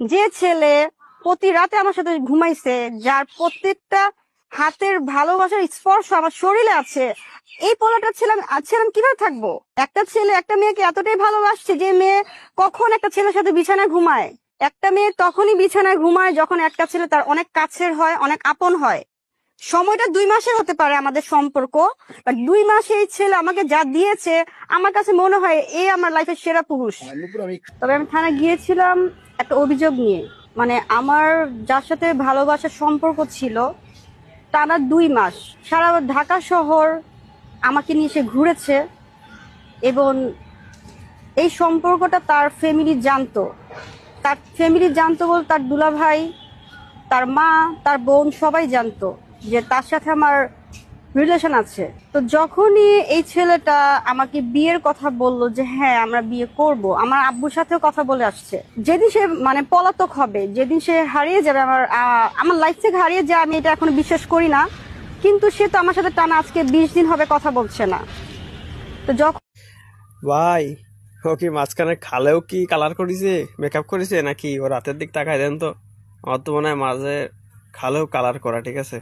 যে ছেলে প্রতি রাতে আমার সাথে ঘুমাইছে, যার প্রত্যেকটা হাতের ভালোবাসার স্পর্শ আমার শরীরে আছে, এই পোলাটা ছিলাম ছিলাম কীভাবে থাকব? একটা ছেলে, একটা মেয়েকে এতটাই ভালোবাসছে যে মেয়ে কখন একটা ছেলের সাথে বিছানায় ঘুমায়? একটা মেয়ে তখনই বিছানায় ঘুমায় যখন একটা ছেলে তার অনেক কাছের হয়, অনেক আপন হয়। সময়টা দুই মাসের হতে পারে আমাদের সম্পর্ক বাট দুই মাসে এই ছেলে আমাকে যা দিয়েছে আমার কাছে মনে হয় এ আমার লাইফের সেরা পুরুষ। তবে আমি থানায় গিয়েছিলাম একটা অভিযোগ নিয়ে। মানে আমার যার সাথে ভালোবাসার সম্পর্ক ছিল টানা দুই মাস। সারা ঢাকা শহর আমাকে নিয়ে সে ঘুরেছে এবং এই সম্পর্কটা তার ফ্যামিলি জানতো। তার ফ্যামিলি জানতো বল তার দুলাভাই তার মা তার বোন সবাই জানতো। যে তার সাথে আমার রিলেশন আছে। তো যখনই এই ছেলেটা আমাকে বিয়ের কথা বলল যে হ্যাঁ আমরা বিয়ে করব। আমার আব্বুর সাথেও কথা বলে আসছে। যেদিন সে মানে পলাতক হবে, যেদিন সে হারিয়ে যাবে, আমার আমার লাইফ থেকে হারিয়ে যায় আমি এটা এখন বিশ্বাস করি না। কিন্তু সে তো আমার সাথে টানা আজকে বিশ দিন হবে কথা বলছে না। তো যখন ভাই, ও কি মাঝখানে খালেও কি কালার করেছে? মেকআপ করেছে নাকি? ও রাতের দিক তাকায় দেন তো। আমার তো মনে হয় মাঝে খালেও কালার করা, ঠিক আছে?